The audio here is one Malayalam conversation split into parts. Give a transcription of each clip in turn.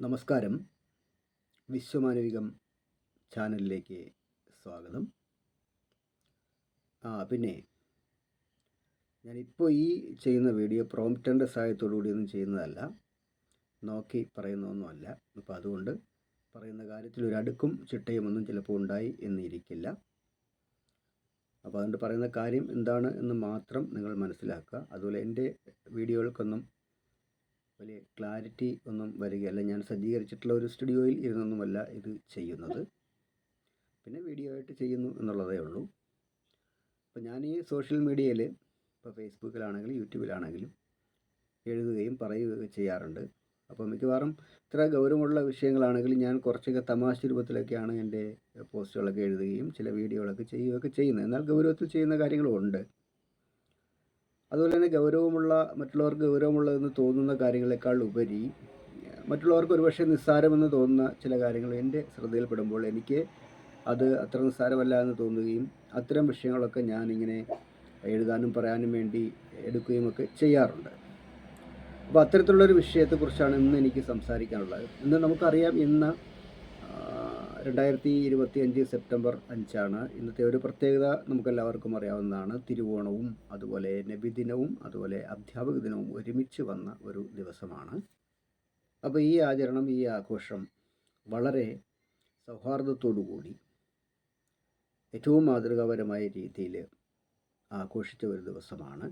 നമസ്കാരം. വിശ്വമാനവികം ചാനലിലേക്ക് സ്വാഗതം. ആ പിന്നെ ഞാനിപ്പോൾ ഈ ചെയ്യുന്ന വീഡിയോ പ്രോംപ്റ്ററിന്റെ സഹായത്തോടു കൂടിയൊന്നും ചെയ്യുന്നതല്ല. നോക്കി പറയുന്നതൊന്നുമല്ല. അപ്പോൾ അതുകൊണ്ട് പറയുന്ന കാര്യത്തിൽ ഒരു അടുക്കും ചിട്ടയുമൊന്നും ചിലപ്പോൾ ഉണ്ടായി എന്നിരിക്കില്ല. അപ്പോൾ അതുകൊണ്ട് പറയുന്ന കാര്യം എന്താണ് എന്ന് മാത്രം നിങ്ങൾ മനസ്സിലാക്കുക. അതുപോലെ എന്റെ വീഡിയോകൾക്കൊന്നും വലിയ ക്ലാരിറ്റി ഒന്നും വരികയല്ല ഞാൻ സജ്ജീകരിച്ചിട്ടുള്ള ഒരു സ്റ്റുഡിയോയിൽ ഇരുന്നൊന്നുമല്ല ഇത് ചെയ്യുന്നത്. പിന്നെ വീഡിയോ ആയിട്ട് ചെയ്യുന്നു എന്നുള്ളതേ ഉള്ളൂ. അപ്പോൾ ഞാൻ ഈ സോഷ്യൽ മീഡിയയിൽ ഇപ്പോൾ ഫേസ്ബുക്കിലാണെങ്കിലും യൂട്യൂബിലാണെങ്കിലും എഴുതുകയും പറയുകയും ചെയ്യാറുണ്ട്. അപ്പോൾ മിക്കവാറും ഇത്ര ഗൗരവമുള്ള വിഷയങ്ങളാണെങ്കിലും ഞാൻ കുറച്ചൊക്കെ തമാശ രൂപത്തിലൊക്കെയാണ് എന്റെ പോസ്റ്റുകളൊക്കെ എഴുതുകയും ചില വീഡിയോകളൊക്കെ ചെയ്യുകയൊക്കെ ചെയ്യുന്നത്. എന്നാൽ ഗൗരവത്തിൽ ചെയ്യുന്ന കാര്യങ്ങളും ഉണ്ട്. അതുപോലെ തന്നെ ഗൗരവമുള്ള മറ്റുള്ളവർക്ക് ഗൗരവമുള്ളതെന്ന് തോന്നുന്ന കാര്യങ്ങളെക്കാൾ ഉപരി മറ്റുള്ളവർക്ക് ഒരുപക്ഷെ നിസ്സാരമെന്ന് തോന്നുന്ന ചില കാര്യങ്ങൾ എന്റെ ശ്രദ്ധയിൽപ്പെടുമ്പോൾ എനിക്ക് അത് അത്ര നിസ്സാരമല്ല എന്ന് തോന്നുകയും അത്തരം വിഷയങ്ങളൊക്കെ ഞാനിങ്ങനെ എഴുതാനും പറയാനും വേണ്ടി എടുക്കുകയും ഒക്കെ ചെയ്യാറുണ്ട്. അപ്പോൾ അത്തരത്തിലുള്ളൊരു വിഷയത്തെക്കുറിച്ചാണ് ഇന്ന് എനിക്ക് സംസാരിക്കാനുള്ളത്. ഇന്ന് നമുക്കറിയാം ഇന്ന് രണ്ടായിരത്തി ഇരുപത്തി അഞ്ച് സെപ്റ്റംബർ അഞ്ചാണ്. ഇന്നത്തെ ഒരു പ്രത്യേകത നമുക്കെല്ലാവർക്കും അറിയാവുന്നതാണ്. തിരുവോണവും അതുപോലെ നബിദിനവും അതുപോലെ അധ്യാപക ദിനവും ഒരുമിച്ച് വന്ന ഒരു ദിവസമാണ്. അപ്പോൾ ഈ ആചരണം ഈ ആഘോഷം വളരെ കൂടി ഏറ്റവും മാതൃകാപരമായ രീതിയിൽ ആഘോഷിച്ച ഒരു ദിവസമാണ്.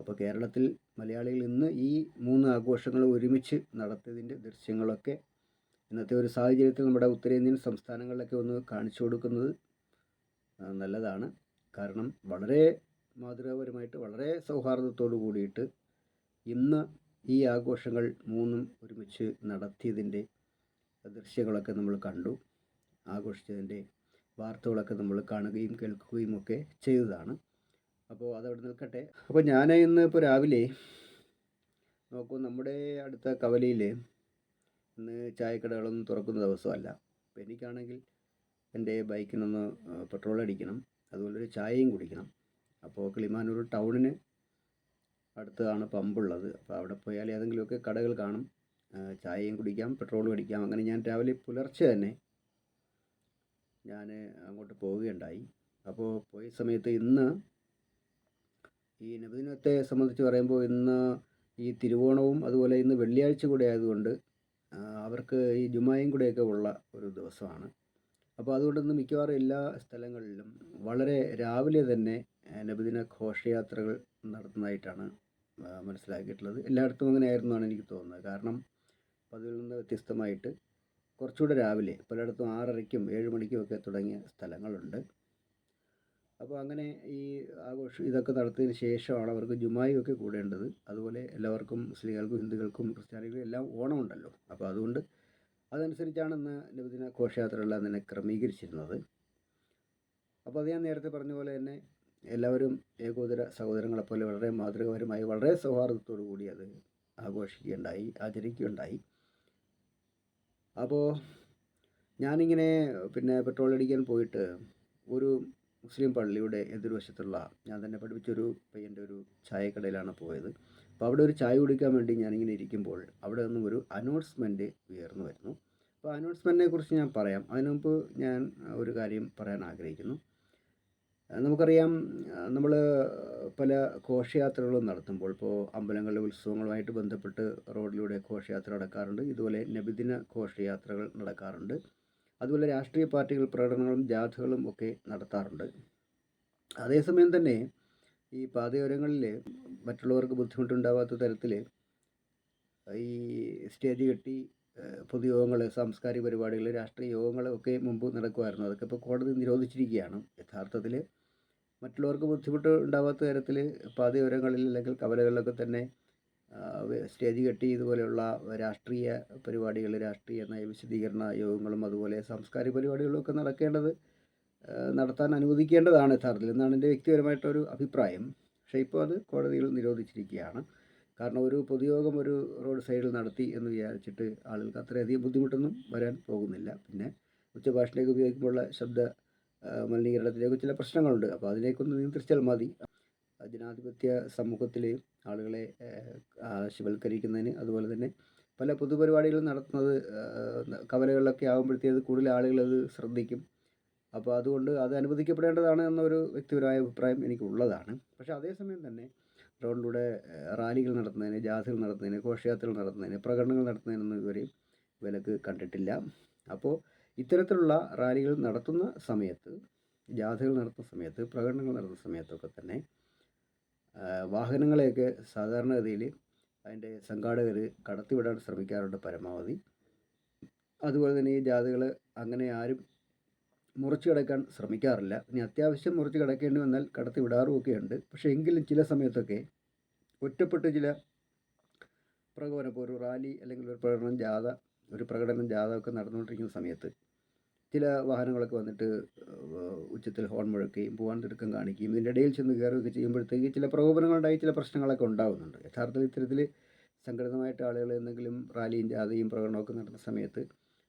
അപ്പോൾ കേരളത്തിൽ മലയാളികൾ ഇന്ന് ഈ മൂന്ന് ആഘോഷങ്ങൾ ഒരുമിച്ച് നടത്തിയതിന്റെ ദൃശ്യങ്ങളൊക്കെ ഇന്നത്തെ ഒരു സാഹചര്യത്തിൽ നമ്മുടെ ഉത്തരേന്ത്യൻ സംസ്ഥാനങ്ങളിലൊക്കെ ഒന്ന് കാണിച്ചു കൊടുക്കുന്നത് നല്ലതാണ്. കാരണം വളരെ മാതൃകാപരമായിട്ട് വളരെ സൗഹാർദ്ദത്തോടു കൂടിയിട്ട് ഇന്ന് ഈ ആഘോഷങ്ങൾ മൂന്നും ഒരുമിച്ച് നടത്തിയതിന്റെ ദൃശ്യങ്ങളൊക്കെ നമ്മൾ കണ്ടു. ആഘോഷിച്ചതിന്റെ വാർത്തകളൊക്കെ നമ്മൾ കാണുകയും കേൾക്കുകയും ഒക്കെ ചെയ്തതാണ്. അപ്പോൾ അതവിടെ നിൽക്കട്ടെ. അപ്പോൾ ഞാൻ ഇന്ന് ഇപ്പോൾ രാവിലെ നോക്കൂ നമ്മുടെ അടുത്ത കവലയിൽ ഇന്ന് ചായക്കടകളൊന്നും തുറക്കുന്ന ദിവസമല്ല. അപ്പോൾ എനിക്കാണെങ്കിൽ എന്റെ ബൈക്കിനൊന്ന് പെട്രോൾ അടിക്കണം. അതുപോലെ ഒരു ചായയും കുടിക്കണം. അപ്പോൾ കിളിമാനൂർ ടൗണിന് അടുത്താണ് പമ്പുള്ളത്. അപ്പോൾ അവിടെ പോയാൽ ഏതെങ്കിലുമൊക്കെ കടകൾ കാണും. ചായയും കുടിക്കാം പെട്രോളും അടിക്കാം. അങ്ങനെ ഞാൻ രാവിലെ പുലർച്ചെ തന്നെ ഞാൻ അങ്ങോട്ട് പോവുകയുണ്ടായി. അപ്പോൾ പോയ സമയത്ത് ഇന്ന് ഈ നബിദിനത്തെ സംബന്ധിച്ച് പറയുമ്പോൾ ഇന്ന് ഈ തിരുവോണവും അതുപോലെ ഇന്ന് വെള്ളിയാഴ്ച കൂടെ ആയതുകൊണ്ട് അവർക്ക് ഈ ജുമായും കൂടെയൊക്കെ ഉള്ള ഒരു ദിവസമാണ്. അപ്പോൾ അതുകൊണ്ടൊന്ന് മിക്കവാറും എല്ലാ സ്ഥലങ്ങളിലും വളരെ രാവിലെ തന്നെ നബിദിന ഘോഷയാത്രകൾ നടത്തുന്നതായിട്ടാണ് മനസ്സിലാക്കിയിട്ടുള്ളത്. എല്ലായിടത്തും അങ്ങനെ ആയിരുന്നാണ് എനിക്ക് തോന്നുന്നത്. കാരണം പതിവിൽ നിന്ന് വ്യത്യസ്തമായിട്ട് കുറച്ചുകൂടെ രാവിലെ പലയിടത്തും ആറരയ്ക്കും ഏഴ് മണിക്കും ഒക്കെ തുടങ്ങിയ സ്ഥലങ്ങളുണ്ട്. അപ്പോൾ അങ്ങനെ ഈ ആഘോഷം ഇതൊക്കെ നടത്തിയതിന് ശേഷമാണ് അവർക്ക് ജുമായും ഒക്കെ കൂടേണ്ടത്. അതുപോലെ എല്ലാവർക്കും മുസ്ലിങ്ങൾക്കും ഹിന്ദുക്കൾക്കും ക്രിസ്ത്യാനികൾക്കും എല്ലാം ഓണം ഉണ്ടല്ലോ അപ്പോൾ അതുകൊണ്ട് അതനുസരിച്ചാണ് ഇന്ന് നബിദിന ഘോഷയാത്രകളെല്ലാം തന്നെ ക്രമീകരിച്ചിരുന്നത്. അപ്പോൾ അത് ഞാൻ നേരത്തെ പറഞ്ഞ പോലെ തന്നെ എല്ലാവരും ഏകോദര സഹോദരങ്ങളെപ്പോലെ വളരെ മാതൃകപരമായി വളരെ സൗഹാർദ്ദത്തോടു കൂടി അത് ആഘോഷിക്കുകയുണ്ടായി ആചരിക്കുകയുണ്ടായി. അപ്പോൾ ഞാനിങ്ങനെ പിന്നെ പെട്രോൾ അടിക്കാൻ പോയിട്ട് ഒരു മുസ്ലിം പള്ളിയുടെ എതിർവശത്തുള്ള ഞാൻ തന്നെ പഠിപ്പിച്ചൊരു പയ്യന്റെ ഒരു ചായക്കടയിലാണ് പോയത്. അപ്പോൾ അവിടെ ഒരു ചായ കുടിക്കാൻ വേണ്ടി ഞാനിങ്ങനെ ഇരിക്കുമ്പോൾ അവിടെ നിന്നും ഒരു അനൗൺസ്മെന്റ് ഉയർന്നു വരുന്നു. അപ്പോൾ അനൗൺസ്മെന്റിനെ കുറിച്ച് ഞാൻ പറയാം. അതിനു മുമ്പ് ഞാൻ ഒരു കാര്യം പറയാൻ ആഗ്രഹിക്കുന്നു. നമുക്കറിയാം നമ്മൾ പല ഘോഷയാത്രകളും നടത്തുമ്പോൾ ഇപ്പോൾ അമ്പലങ്ങളിലെ ഉത്സവങ്ങളുമായിട്ട് ബന്ധപ്പെട്ട് റോഡിലൂടെ ഘോഷയാത്ര നടക്കാറുണ്ട്. ഇതുപോലെ നബിദിന ഘോഷയാത്രകൾ നടക്കാറുണ്ട്. അതുപോലെ രാഷ്ട്രീയ പാർട്ടികൾ പ്രകടനങ്ങളും ജാഥകളും ഒക്കെ നടത്താറുണ്ട്. അതേസമയം തന്നെ ഈ പാതയോരങ്ങളിൽ മറ്റുള്ളവർക്ക് ബുദ്ധിമുട്ടുണ്ടാവാത്ത തരത്തിൽ ഈ സ്റ്റേജ് കെട്ടി പൊതുയോഗങ്ങൾ സാംസ്കാരിക പരിപാടികൾ രാഷ്ട്രീയ യോഗങ്ങൾ ഒക്കെ മുമ്പ് നടക്കുമായിരുന്നു. അതൊക്കെ ഇപ്പോൾ കോടതി നിരോധിച്ചിരിക്കുകയാണ്. യഥാർത്ഥത്തിൽ മറ്റുള്ളവർക്ക് ബുദ്ധിമുട്ട് ഉണ്ടാവാത്ത തരത്തിൽ പാതയോരങ്ങളിൽ അല്ലെങ്കിൽ കവലകളിലൊക്കെ തന്നെ സ്റ്റേജ് കെട്ടി ഇതുപോലെയുള്ള രാഷ്ട്രീയ പരിപാടികൾ രാഷ്ട്രീയ നയവിശദീകരണ യോഗങ്ങളും അതുപോലെ സാംസ്കാരിക പരിപാടികളും ഒക്കെ നടക്കേണ്ടത് നടത്താൻ അനുവദിക്കേണ്ടതാണ് യഥാർത്ഥത്തിൽ എന്നാണ് എന്റെ വ്യക്തിപരമായിട്ടൊരു അഭിപ്രായം. പക്ഷേ ഇപ്പോൾ അത് കോടതിയിൽ നിരോധിച്ചിരിക്കുകയാണ്. കാരണം ഒരു പൊതുയോഗം ഒരു റോഡ് സൈഡിൽ നടത്തി എന്ന് വിചാരിച്ചിട്ട് ആളുകൾക്ക് അത്രയധികം ബുദ്ധിമുട്ടൊന്നും വരാൻ പോകുന്നില്ല. പിന്നെ ഉച്ചഭാഷയിലേക്ക് ഉപയോഗിക്കുമ്പോഴുള്ള ശബ്ദ മലിനീകരണത്തിലേക്ക് ചില പ്രശ്നങ്ങളുണ്ട്. അപ്പോൾ അതിലേക്കൊന്ന് നിയന്ത്രിച്ചാൽ മതി. ജനാധിപത്യ സമൂഹത്തിൽ ആളുകളെ ആശവൽക്കരിക്കുന്നതിന് അതുപോലെ തന്നെ പല പൊതുപരിപാടികൾ നടത്തുന്നത് കവലകളിലൊക്കെ ആകുമ്പോഴത്തേത് കൂടുതൽ ആളുകൾ അത് ശ്രദ്ധിക്കും. അപ്പോൾ അതുകൊണ്ട് അത് അനുവദിക്കപ്പെടേണ്ടതാണ് എന്നൊരു വ്യക്തിപരമായ അഭിപ്രായം എനിക്കുള്ളതാണ്. പക്ഷേ അതേസമയം തന്നെ റോഡിലൂടെ റാലികൾ നടത്തുന്നതിന് ജാഥകൾ നടത്തുന്നതിന് ഘോഷയാത്രകൾ നടത്തുന്നതിന് പ്രകടനങ്ങൾ നടത്തുന്നതിനൊന്നും ഇതുവരെയും വിലക്ക് കണ്ടിട്ടില്ല. അപ്പോൾ ഇത്തരത്തിലുള്ള റാലികൾ നടത്തുന്ന സമയത്ത് ജാഥകൾ നടത്തുന്ന സമയത്ത് പ്രകടനങ്ങൾ നടത്തുന്ന സമയത്തൊക്കെ തന്നെ വാഹനങ്ങളെയൊക്കെ സാധാരണഗതിയിൽ അതിന്റെ സംഘാടകർ കടത്തിവിടാൻ ശ്രമിക്കാറുണ്ട് പരമാവധി. അതുപോലെ തന്നെ ഈ ജാഥകൾ അങ്ങനെ ആരും മുറിച്ച് കിടക്കാൻ ശ്രമിക്കാറില്ല. ഇനി അത്യാവശ്യം മുറിച്ച് കിടക്കേണ്ടി വന്നാൽ കടത്തി വിടാറുമൊക്കെ ഉണ്ട് പക്ഷേ എങ്കിലും ചില സമയത്തൊക്കെ ഒറ്റപ്പെട്ട് ചില പ്രകോപനം ഇപ്പോൾ ഒരു റാലി അല്ലെങ്കിൽ ഒരു പ്രകടനം ജാഥ ഒരു പ്രകടനം ജാഥ ഒക്കെ നടന്നുകൊണ്ടിരിക്കുന്ന സമയത്ത് ചില വാഹനങ്ങളൊക്കെ വന്നിട്ട് ഉച്ചത്തിൽ ഹോൺ മുഴക്കുകയും പോകാൻ തിടുക്കം കാണിക്കുകയും ഇതിന്റെ ഇടയിൽ ചെന്ന് കയറുകയൊക്കെ ചെയ്യുമ്പോഴത്തേക്ക് ചില പ്രകോപനങ്ങളുണ്ടായി ചില പ്രശ്നങ്ങളൊക്കെ ഉണ്ടാകുന്നുണ്ട് യഥാർത്ഥത്തിൽ ഇത്തരത്തിൽ സംഘടിതമായിട്ട് ആളുകൾ എന്തെങ്കിലും റാലിയും ജാഥയും പ്രകടനമൊക്കെ നടന്ന സമയത്ത്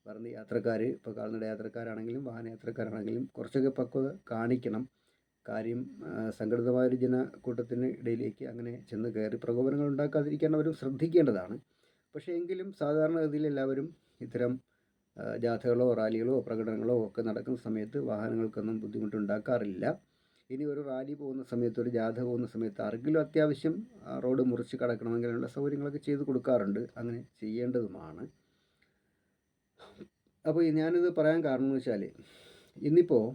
പറഞ്ഞ് യാത്രക്കാർ ഇപ്പോൾ കാൽനട യാത്രക്കാരാണെങ്കിലും വാഹന യാത്രക്കാരാണെങ്കിലും കുറച്ചൊക്കെ പക്വത കാണിക്കണം. കാര്യം സംഘടിതമായൊരു ജനക്കൂട്ടത്തിന് ഇടയിലേക്ക് അങ്ങനെ ചെന്ന് കയറി പ്രകോപനങ്ങൾ ഉണ്ടാക്കാതിരിക്കാൻ അവരും ശ്രദ്ധിക്കേണ്ടതാണ്. പക്ഷേ എങ്കിലും സാധാരണഗതിയിൽ എല്ലാവരും ഇത്തരം ജാഥകളോ റാലികളോ പ്രകടനങ്ങളോ ഒക്കെ നടക്കുന്ന സമയത്ത് വാഹനങ്ങൾക്കൊന്നും ബുദ്ധിമുട്ടുണ്ടാക്കാറില്ല. ഇനി ഒരു റാലി പോകുന്ന സമയത്ത് ഒരു ജാഥ പോകുന്ന സമയത്ത് ആർക്കെങ്കിലും അത്യാവശ്യം റോഡ് മുറിച്ച് കടക്കണമെങ്കിലുള്ള സൗകര്യങ്ങളൊക്കെ ചെയ്ത് കൊടുക്കാറുണ്ട്. അങ്ങനെ ചെയ്യേണ്ടതുമാണ്. അപ്പോൾ ഞാനിത് പറയാൻ കാരണം എന്ന് വെച്ചാൽ ഇന്നിപ്പോൾ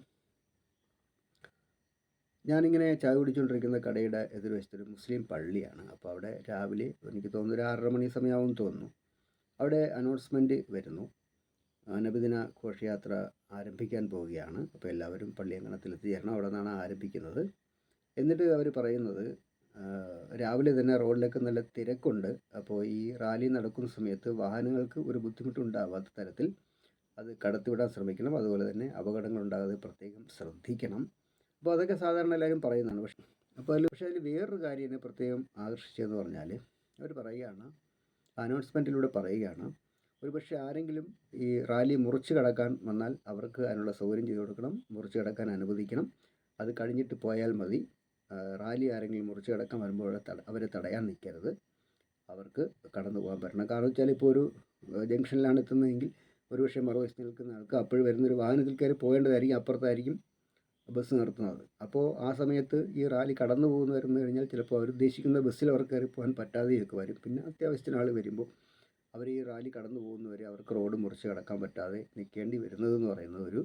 ഞാനിങ്ങനെ ചായ കുടിച്ചുകൊണ്ടിരിക്കുന്ന കടയുടെ എതിർവശത്തൊരു മുസ്ലിം പള്ളിയാണ്. അപ്പോൾ അവിടെ രാവിലെ എനിക്ക് തോന്നുന്നു ഒരു ആറര മണി സമയമാവും തോന്നുന്നു. അവിടെ അനൗൺസ്മെന്റ് വരുന്നു. നബിദിന ഘോഷയാത്ര ആരംഭിക്കാൻ പോവുകയാണ്. അപ്പോൾ എല്ലാവരും പള്ളിയങ്കണത്തിൽ എത്തിച്ചേരണം അവിടെ നിന്നാണ് ആരംഭിക്കുന്നത്. എന്നിട്ട് അവർ പറയുന്നത് രാവിലെ തന്നെ റോഡിലേക്ക് നല്ല തിരക്കുണ്ട്. അപ്പോൾ ഈ റാലി നടക്കുന്ന സമയത്ത് വാഹനങ്ങൾക്ക് ഒരു ബുദ്ധിമുട്ടുണ്ടാവാത്ത തരത്തിൽ അത് കടത്തിവിടാൻ ശ്രമിക്കണം. അതുപോലെ തന്നെ അപകടങ്ങൾ ഉണ്ടാകാതെ പ്രത്യേകം ശ്രദ്ധിക്കണം. അപ്പോൾ അതൊക്കെ സാധാരണ എല്ലാവരും പറയുന്നതാണ്. പക്ഷേ അപ്പോൾ അതിൽ പക്ഷേ അതിൽ വേറൊരു കാര്യം എന്നെ പ്രത്യേകം ആകർഷിച്ചതെന്ന് പറഞ്ഞാൽ അവർ പറയുകയാണ് അനൗൺസ്മെന്റിലൂടെ പറയുകയാണ് ഒരു പക്ഷേ ആരെങ്കിലും ഈ റാലി മുറിച്ച് കടക്കാൻ വന്നാൽ അവർക്ക് അതിനുള്ള സൗകര്യം ചെയ്തു കൊടുക്കണം മുറിച്ച് കടക്കാൻ അനുവദിക്കണം. അത് കഴിഞ്ഞിട്ട് പോയാൽ മതി. റാലി ആരെങ്കിലും മുറിച്ച് കടക്കാൻ വരുമ്പോൾ അവരെ തടയാൻ നിൽക്കരുത്. അവർക്ക് കടന്നു പോകാൻ പറ്റണം. കാരണം വെച്ചാൽ ഇപ്പോൾ ഒരു ജംഗ്ഷനിലാണ് എത്തുന്നതെങ്കിൽ ഒരുപക്ഷെ മറുവശത്ത് നിൽക്കുന്ന ആൾക്ക് അപ്പോഴും വരുന്നൊരു വാഹനത്തിൽ കയറി പോകേണ്ടതായിരിക്കും അപ്പുറത്തായിരിക്കും ബസ് നിർത്തുന്നത്. അപ്പോൾ ആ സമയത്ത് ഈ റാലി കടന്നു പോകുന്നവരെന്ന് കഴിഞ്ഞാൽ ചിലപ്പോൾ അവർ ഉദ്ദേശിക്കുന്ന ബസ്സിൽ അവർ കയറി പോകാൻ പറ്റാതെയൊക്കെ വരും. പിന്നെ അത്യാവശ്യത്തിന് ആൾ വരുമ്പോൾ അവർ ഈ റാലി കടന്നു പോകുന്നവരെ അവർക്ക് റോഡ് മുറിച്ച് കടക്കാൻ പറ്റാതെ നിൽക്കേണ്ടി വരുന്നതെന്ന് പറയുന്നത് ഒരു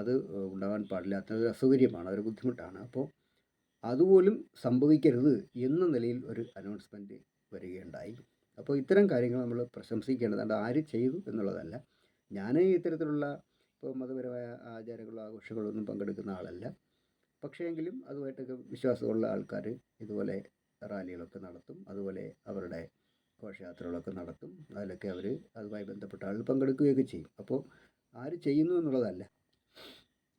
അത് ഉണ്ടാകാൻ പാടില്ലാത്ത ഒരു അസൗകര്യമാണ് ഒരു ബുദ്ധിമുട്ടാണ്. അപ്പോൾ അതുപോലും സംഭവിക്കരുത് എന്ന നിലയിൽ ഒരു അനൗൺസ്മെന്റ് വരികയുണ്ടായി. അപ്പോൾ ഇത്തരം കാര്യങ്ങൾ നമ്മൾ പ്രശംസിക്കേണ്ടതുണ്ട് ആര് ചെയ്തു എന്നുള്ളതല്ല. ഞാൻ ഇത്തരത്തിലുള്ള ഇപ്പോൾ മതപരമായ ആചാരങ്ങളോ ആഘോഷങ്ങളോ ഒന്നും പങ്കെടുക്കുന്ന ആളല്ല. പക്ഷേ എങ്കിലും അതുമായിട്ടൊക്കെ വിശ്വാസമുള്ള ആൾക്കാർ ഇതുപോലെ റാലികളൊക്കെ നടത്തും. അതുപോലെ അവരുടെ ഘോഷയാത്രകളൊക്കെ നടത്തും. അതിലൊക്കെ അവർ അതുമായി ബന്ധപ്പെട്ട ആളുകൾ പങ്കെടുക്കുകയൊക്കെ ചെയ്യും. അപ്പോൾ ആര് ചെയ്യുന്നു എന്നുള്ളതല്ല.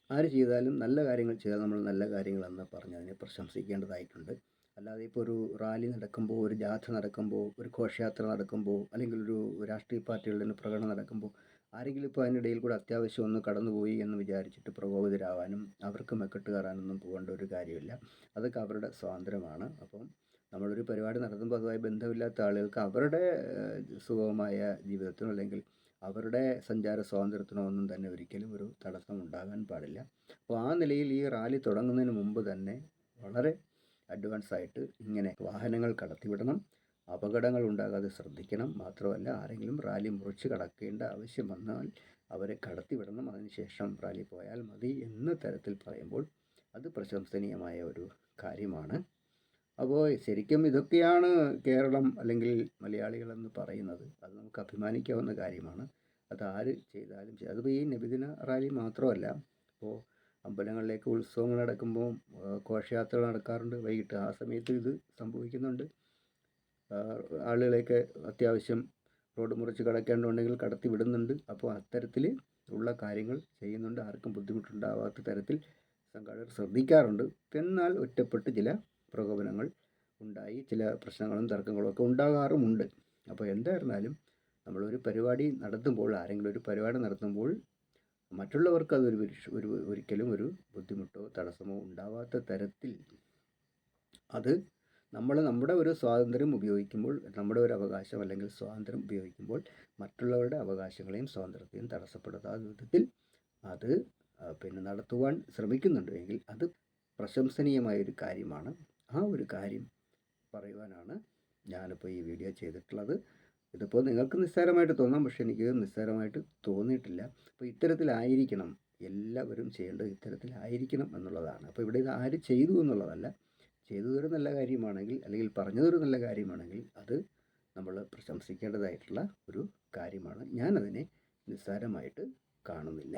ആര് ചെയ്താലും നല്ല കാര്യങ്ങൾ ചെയ്താൽ നമ്മൾ നല്ല കാര്യങ്ങളെന്ന് പറഞ്ഞ് അതിനെ പ്രശംസിക്കേണ്ടതായിട്ടുണ്ട്. അല്ലാതെ ഇപ്പോൾ ഒരു റാലി നടക്കുമ്പോൾ ഒരു ജാഥ നടക്കുമ്പോൾ ഒരു ഘോഷയാത്ര നടക്കുമ്പോൾ അല്ലെങ്കിൽ ഒരു രാഷ്ട്രീയ പാർട്ടികളുടെ ഒരു പ്രകടനം നടക്കുമ്പോൾ ആരെങ്കിലും ഇപ്പോൾ അതിനിടയിൽ കൂടെ അത്യാവശ്യം ഒന്ന് കടന്നുപോയി എന്ന് വിചാരിച്ചിട്ട് പ്രകോപിതരാവാനും അവർക്ക് മെക്കെട്ട് കയറാനൊന്നും പോകേണ്ട ഒരു കാര്യമില്ല. അതൊക്കെ അവരുടെ സ്വാതന്ത്ര്യമാണ്. അപ്പം നമ്മളൊരു പരിപാടി നടത്തുമ്പോൾ അതുമായി ബന്ധമില്ലാത്ത ആളുകൾക്ക് അവരുടെ സുഗമമായ ജീവിതത്തിനോ അല്ലെങ്കിൽ അവരുടെ സഞ്ചാര സ്വാതന്ത്ര്യത്തിനോ ഒന്നും തന്നെ ഒരിക്കലും ഒരു തടസ്സം ഉണ്ടാകാൻ പാടില്ല. അപ്പോൾ ആ നിലയിൽ ഈ റാലി തുടങ്ങുന്നതിന് മുമ്പ് തന്നെ വളരെ അഡ്വാൻസ് ആയിട്ട് ഇങ്ങനെ വാഹനങ്ങൾ കടത്തിവിടണം. അപകടങ്ങൾ ഉണ്ടാകാതെ ശ്രദ്ധിക്കണം. മാത്രമല്ല ആരെങ്കിലും റാലി മുറിച്ച് കടക്കേണ്ട ആവശ്യം വന്നാൽ അവരെ കടത്തിവിടണം. അതിനുശേഷം റാലി പോയാൽ മതി എന്ന തരത്തിൽ പറയുമ്പോൾ അത് പ്രശംസനീയമായ ഒരു കാര്യമാണ്. അപ്പോൾ ശരിക്കും ഇതൊക്കെയാണ് കേരളം അല്ലെങ്കിൽ മലയാളികളെന്ന് പറയുന്നത്. അത് നമുക്ക് അഭിമാനിക്കാവുന്ന കാര്യമാണ്. അത് ആര് ചെയ്താലും അതിപ്പോൾ ഈ നബിദിന റാലി മാത്രമല്ല. ഇപ്പോൾ അമ്പലങ്ങളിലേക്ക് ഉത്സവങ്ങൾ നടക്കുമ്പോൾ ഘോഷയാത്രകൾ നടക്കാറുണ്ട്. വൈകിട്ട് ആ സമയത്ത് ഇത് സംഭവിക്കുന്നുണ്ട്. ആളുകളെയൊക്കെ അത്യാവശ്യം റോഡ് മുറിച്ച് കടക്കേണ്ടതുണ്ടെങ്കിൽ കടത്തി വിടുന്നുണ്ട്. അപ്പോൾ അത്തരത്തിൽ ഉള്ള കാര്യങ്ങൾ ചെയ്യുന്നുണ്ട്. ആർക്കും ബുദ്ധിമുട്ടുണ്ടാവാത്ത തരത്തിൽ സംഘാടകർ ശ്രദ്ധിക്കാറുണ്ട്. എന്നാൽ ഒറ്റപ്പെട്ട് ചില പ്രകോപനങ്ങൾ ഉണ്ടായി ചില പ്രശ്നങ്ങളും തർക്കങ്ങളും ഒക്കെ ഉണ്ടാകാറുമുണ്ട്. അപ്പോൾ എന്തായിരുന്നാലും നമ്മളൊരു പരിപാടി നടത്തുമ്പോൾ ആരെങ്കിലും ഒരു പരിപാടി നടത്തുമ്പോൾ മറ്റുള്ളവർക്ക് അതൊരു ഒരു ഒരിക്കലും ഒരു ബുദ്ധിമുട്ടോ തടസ്സമോ ഉണ്ടാവാത്ത തരത്തിൽ അത് നമ്മൾ നമ്മുടെ ഒരു സ്വാതന്ത്ര്യം ഉപയോഗിക്കുമ്പോൾ നമ്മുടെ ഒരു അവകാശം അല്ലെങ്കിൽ സ്വാതന്ത്ര്യം ഉപയോഗിക്കുമ്പോൾ മറ്റുള്ളവരുടെ അവകാശങ്ങളെയും സ്വാതന്ത്ര്യത്തെയും തടസ്സപ്പെടുത്താത്ത വിധത്തിൽ അത് പിന്നെ നടത്തുവാൻ ശ്രമിക്കുന്നുണ്ട്. അത് പ്രശംസനീയമായ ഒരു കാര്യമാണ്. ആ ഒരു കാര്യം പറയുവാനാണ് ഞാനിപ്പോൾ ഈ വീഡിയോ ചെയ്തിട്ടുള്ളത്. ഇതിപ്പോൾ നിങ്ങൾക്ക് നിസ്സാരമായിട്ട് തോന്നാം പക്ഷേ എനിക്ക് നിസ്സാരമായിട്ട് തോന്നിയിട്ടില്ല. അപ്പോൾ ഇത്തരത്തിലായിരിക്കണം എല്ലാവരും ചെയ്യേണ്ടത് ഇത്തരത്തിലായിരിക്കണം എന്നുള്ളതാണ്. അപ്പോൾ ഇവിടെ ഇത് ആര് ചെയ്തു എന്നുള്ളതല്ല. ചെയ്തതൊരു നല്ല കാര്യമാണെങ്കിൽ അല്ലെങ്കിൽ പറഞ്ഞതൊരു നല്ല കാര്യമാണെങ്കിൽ അത് നമ്മൾ പ്രശംസിക്കേണ്ടതായിട്ടുള്ള ഒരു കാര്യമാണ്. ഞാനതിനെ നിസ്സാരമായിട്ട് കാണുന്നില്ല.